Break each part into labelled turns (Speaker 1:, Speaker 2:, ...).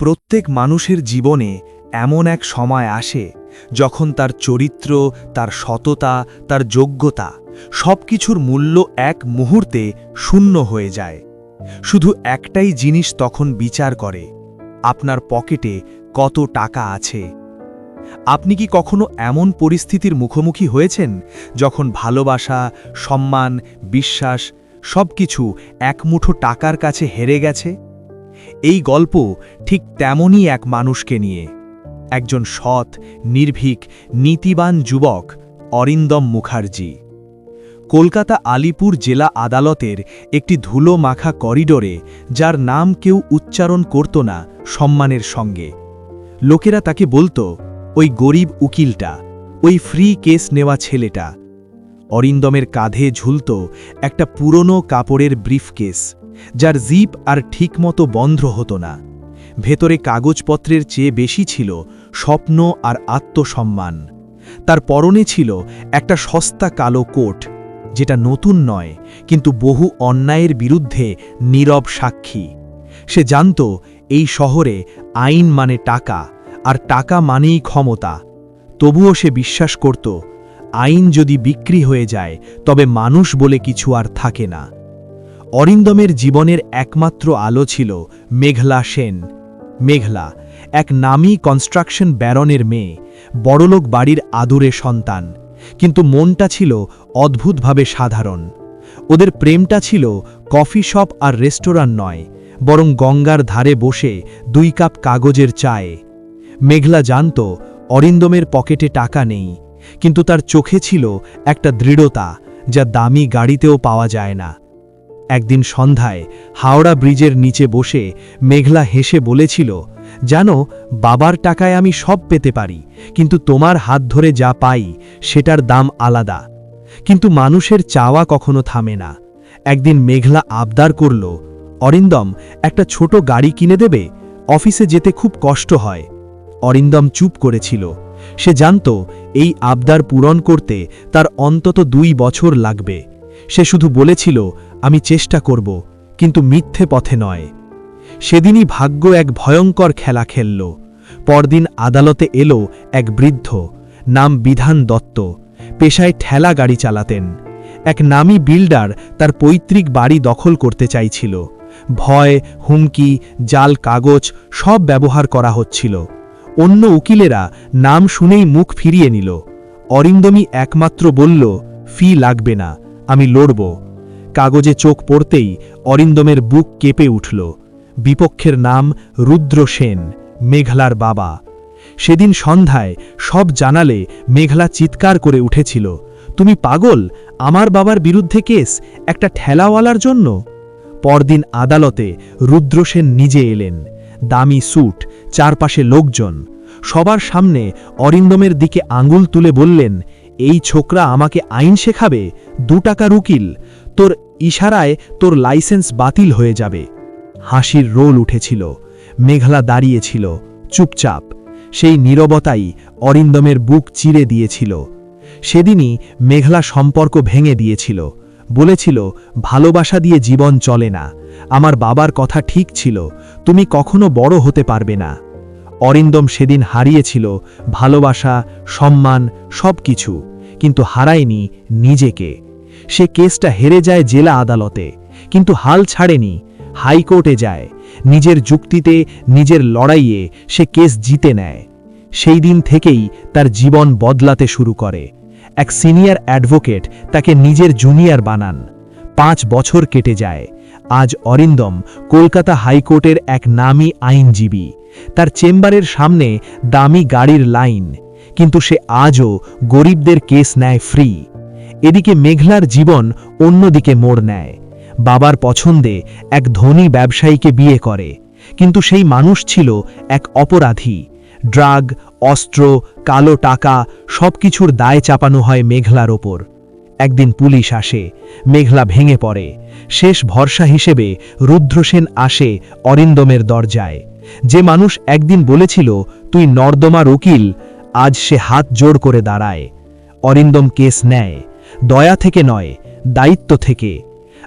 Speaker 1: প্রত্যেক মানুষের জীবনে এমন এক সময় আসে যখন তার চরিত্র, তার সততা, তার যোগ্যতা সবকিছুর মূল্য এক মুহূর্তে শূন্য হয়ে যায়। শুধু একটাই জিনিস তখন বিচার করে, আপনার পকেটে কত টাকা আছে। আপনি কি কখনো এমন পরিস্থিতির মুখোমুখি হয়েছেন যখন ভালোবাসা, সম্মান, বিশ্বাস সবকিছু এক মুঠো টাকার কাছে হেরে গেছে? এই গল্প ঠিক তেমনই এক মানুষকে নিয়ে। একজন সৎ, নির্ভীক, নীতিবান যুবক অরিন্দম মুখার্জি। কলকাতা আলিপুর জেলা আদালতের একটি ধুলো মাখা করিডোরে, যার নাম কেউ উচ্চারণ করত না সম্মানের সঙ্গে। লোকেরা তাকে বলতো, ওই গরিব উকিলটা, ওই ফ্রি কেস নেওয়া ছেলেটা অরিন্দমের কাঁধে ঝুলত একটা পুরনো কাপড়ের ব্রিফকেস, যার জিপ আর ঠিকমতো বন্ধ হতো না। ভেতরে কাগজপত্রের চেয়ে বেশি ছিল স্বপ্ন আর আত্মসম্মান। তার পরনে ছিল একটা সস্তা কালো কোট, যেটা নতুন নয়, কিন্তু বহু অন্যায়ের বিরুদ্ধে নীরব সাক্ষী। সে জানত এই শহরে আইন মানে টাকা, আর টাকা মানেই ক্ষমতা। তবুও সে বিশ্বাস করত আইন যদি বিক্রি হয়ে যায়, তবে মানুষ বলে কিছু আর থাকে না। অরিন্দমের জীবনের একমাত্র আলো ছিল মেঘলা সেন। মেঘলা, এক নামী কনস্ট্রাকশন ব্যারনের মেয়ে, বড়লোক বাড়ির আদুরে সন্তান। কিন্তু মনটা ছিল অদ্ভুতভাবে সাধারণ। ওদের প্রেমটা ছিল কফি শপ আর রেস্টুরান্ট নয়, বরং গঙ্গার ধারে বসে দুই কাপ কাগজের চায়ে। মেঘলা জানত, অরিন্দমের পকেটে টাকা নেই কিন্তু তার চোখে ছিল একটা দৃঢ়তা যা দামি গাড়িতেও পাওয়া যায় না। একদিন সন্ধ্যায় হাওড়া ব্রিজের নিচে বসে মেঘলা হেসে বলেছিল, জানো, বাবার টাকায় আমি সব পেতে পারি, কিন্তু তোমার হাত ধরে যা পাই সেটার দাম আলাদা। কিন্তু মানুষের চাওয়া কখনো থামে না। একদিন মেঘলা আবদার করল, অরিন্দম, একটা ছোট গাড়ি কিনে দেবে? অফিসে যেতে খুব কষ্ট হয়। অরিন্দম চুপ করেছিল। সে জানত এই আবদার পূরণ করতে তার অন্তত দুই বছর লাগবে। সে শুধু বলেছিল, আমি চেষ্টা করব, কিন্তু মিথ্যে পথে নয়। সেদিনই ভাগ্য এক ভয়ঙ্কর খেলা খেলল। পরদিন আদালতে এলো এক বৃদ্ধ, নাম বিধান দত্ত, পেশায় ঠেলা গাড়ি চালাতেন। এক নামী বিল্ডার তার পৈতৃক বাড়ি দখল করতে চাইছিল। ভয়, হুমকি, জাল, কাগজ সব ব্যবহার করা হচ্ছিল। অন্য উকিলেরা নাম শুনেই মুখ ফিরিয়ে নিল। অরিন্দমী একমাত্র বলল, ফি লাগবে না, আমি লড়ব। কাগজে চোখ পড়তেই অরিন্দমের বুক কেঁপে উঠল। বিপক্ষের নাম রুদ্র সেন, মেঘলার বাবা। সেদিন সন্ধ্যায় সব জানালে মেঘলা চিৎকার করে উঠেছিল, তুমি পাগল? আমার বাবার বিরুদ্ধে কেস? একটা ঠেলাওয়ালার জন্য? পরদিন আদালতে রুদ্রসেন নিজে এলেন। দামি স্যুট, চারপাশে লোকজন। সবার সামনে অরিন্দমের দিকে আঙুল তুলে বললেন, এই ছোকরা আমাকে আইন শেখাবে? দু টাকার উকিল তোর ইশারায় তোর লাইসেন্স বাতিল হয়ে যাবে। হাসির রোল উঠেছিল, মেঘলা দাঁড়িয়েছিল, চুপচাপ। সেই নীরবতাই অরিন্দমের বুক চিরে দিয়েছিল। সেদিনই মেঘলা সম্পর্ক ভেঙে দিয়েছিল, বলেছিল, ভালোবাসা দিয়ে জীবন চলে না। আমার বাবার কথা ঠিক ছিল, তুমি কখনো বড় হতে পারবে না। অরিন্দম সেদিন হারিয়েছিল ভালোবাসা, সম্মান সব কিছু কিন্তু হারায়নি নিজেকে। সে কেসটা হেরে যায় জেলা আদালতে, কিন্তু হাল ছাড়েনি, হাইকোর্টে যায়, নিজের যুক্তিতে, নিজের লড়াইয়ে সে কেস জিতে নেয়। সেই দিন থেকেই তার জীবন বদলাতে শুরু করে। এক সিনিয়র অ্যাডভোকেট তাকে নিজের জুনিয়র বানান। পাঁচ বছর কেটে যায়। আজ অরিন্দম কলকাতা হাইকোর্টের এক নামী আইনজীবী। তার চেম্বারের সামনে দামি গাড়ির লাইন, কিন্তু সে আজও গরিবদের কেস নেয় ফ্রি। এদিকে মেঘলার জীবন অন্যদিকে মোড় নেয়। বাবার পছন্দে এক ধনী ব্যবসায়ীকে বিয়ে করে, কিন্তু সেই মানুষ ছিল এক অপরাধী। ড্রাগ, অস্ত্র, কালো টাকা, সবকিছুর দায় চাপানো হয় মেঘলার ওপর। একদিন পুলিশ আসে, মেঘলা ভেঙে পড়ে। শেষ ভরসা হিসেবে রুদ্রসেন আসে অরিন্দমের দরজায়। যে মানুষ একদিন বলেছিল, তুই নর্দমার উকিল আজ সে হাত জোড় করে দাঁড়ায়। অরিন্দম কেস নেয়, দয়া থেকে নয়, দায়িত্ব থেকে।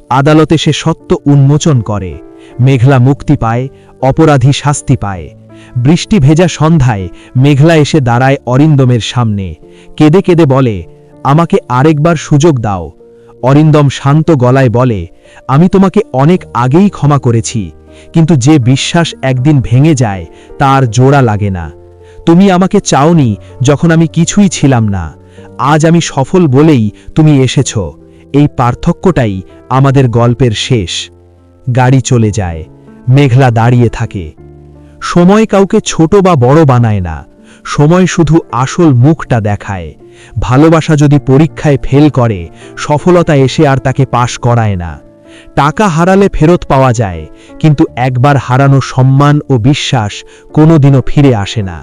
Speaker 1: আদালতে সে সত্য উন্মোচন করে। মেঘলা মুক্তি পায়, অপরাধী শাস্তি পায়। বৃষ্টি ভেজা সন্ধ্যায় মেঘলা এসে দাঁড়ায় অরিন্দমের সামনে। কেঁদে কেঁদে বলে আমাকে আরেকবার সুযোগ দাও। অরিন্দম শান্ত গলায় বলে, আমি তোমাকে অনেক আগেই ক্ষমা করেছি, কিন্তু যে বিশ্বাস একদিন ভেঙে যায়, তার জোড়া লাগে না। তুমি আমাকে চাওনি যখন আমি কিছুই ছিলাম না। আজ আমি সফল বলেই তুমি এসেছ। এই পার্থক্যটাই আমাদের গল্পের শেষ। গাড়ি চলে যায়। মেঘলা দাঁড়িয়ে থাকে। সময় কাউকে ছোট বা বড় বানায় না। সময় শুধু আসল মুখটা দেখায়। ভালোবাসা যদি পরীক্ষায় ফেল করে, সফলতা এসে আর তাকে পাশ করায় না। টাকা হারালে ফেরত পাওয়া যায়, কিন্তু একবার হারানো সম্মান ও বিশ্বাস কোনোদিনও ফিরে আসে না।